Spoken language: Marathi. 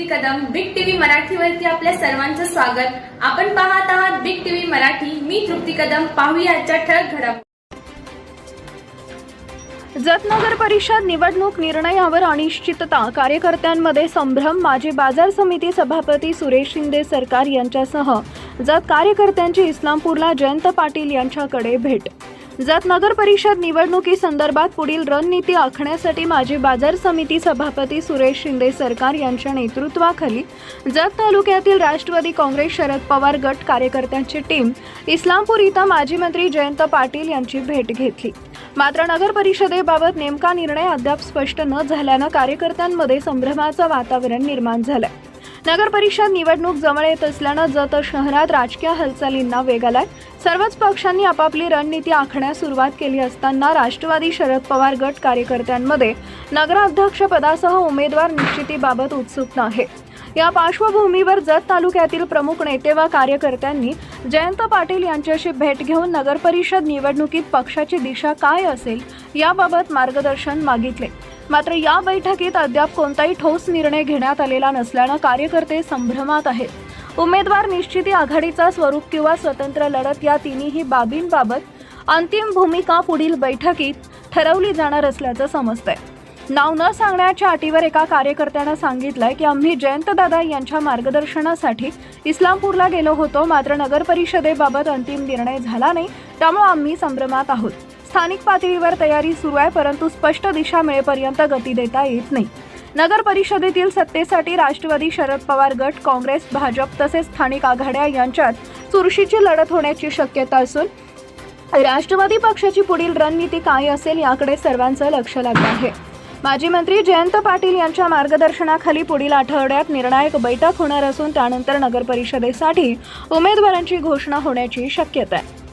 तृप्ती कदम बिग टीव्ही मराठीवरती आपल्या सर्वांचं स्वागत. आपण पाहत आहात बिग टीव्ही मराठी. मी तृप्ती कदम. पाहूया आजच्या ठळक घडप जतनगर परिषद निवडणूक निर्णयावर अनिश्चितता. कार्यकर्त्यांमध्ये संभ्रम. माजी बाजार समिती सभापती सुरेश शिंदे सरकार यांच्यासह. जत कार्यकर्त्यांची इस्लामपूरला जयंत पाटील यांच्याकडे भेट. जत नगर परिषद निवडणुकीसंदर्भात पुढील रणनीती आखण्यासाठी माजी बाजार समिती सभापती सुरेश शिंदे सरकार यांच्या नेतृत्वाखाली जत तालुक्यातील राष्ट्रवादी काँग्रेस शरद पवार गट कार्यकर्त्यांची टीम इस्लामपूर इथं माजी मंत्री जयंत पाटील यांची भेट घेतली. मात्र नगर परिषदेबाबत नेमका निर्णय अद्याप स्पष्ट न झाल्यानं कार्यकर्त्यांमध्ये संभ्रमाचं वातावरण निर्माण झालं नगर परिषद निवडणूक जवळ येत असल्यानं जत शहरात राजकीय हालचालींना वेग आलाय. सर्वच पक्षांनी आपापली रणनीती आखण्यास सुरुवात केली असताना राष्ट्रवादी शरद पवार गट कार्यकर्त्यांमध्ये नगराध्यक्षपदासह उमेदवार निश्चितीबाबत उत्सुकता आहे या पार्श्वभूमीवर जत तालुक्यातील प्रमुख नेते व कार्यकर्त्यांनी जयंत पाटील यांच्याशी भेट घेऊन नगरपरिषद निवडणुकीत पक्षाची दिशा काय असेल याबाबत मार्गदर्शन मागितले. मात्र या बैठकीत अद्याप कोणताही ठोस निर्णय घेण्यात आलेला नसल्यानं कार्यकर्ते संभ्रमात आहेत. उमेदवार निश्चिती आघाडीचा स्वरूप किंवा स्वतंत्र लढत या तिन्ही बाबींबाबत अंतिम भूमिका पुढील बैठकीत ठरवली जाणार असल्याचं समजतंय. नाव न सांगण्याच्या अटीवर एका कार्यकर्त्यानं सांगितलंय की आम्ही जयंतदादा यांच्या मार्गदर्शनासाठी इस्लामपूरला गेलो होतो. मात्र नगर परिषदेबाबत अंतिम निर्णय झाला नाही. त्यामुळे आम्ही संभ्रमात आहोत. स्थानिक पातळीवर तयारी सुरू आहे परंतु स्पष्ट दिशा मिळेपर्यंत गती देता येत नाही. नगर परिषदेतील सत्तेसाठी राष्ट्रवादी शरद पवार गट काँग्रेस भाजप तसेच स्थानिक आघाड्या यांच्यात चुरशीची लढत होण्याची शक्यता असून राष्ट्रवादी पक्षाची पुढील रणनीती काय असेल याकडे सर्वांचं लक्ष लागलं आहे. माजी मंत्री जयंत पाटील यांच्या मार्गदर्शनाखाली पुढील आठवड्यात निर्णायक बैठक होणार असून त्यानंतर नगर परिषदेसाठी उमेदवारांची घोषणा होण्याची शक्यता आहे.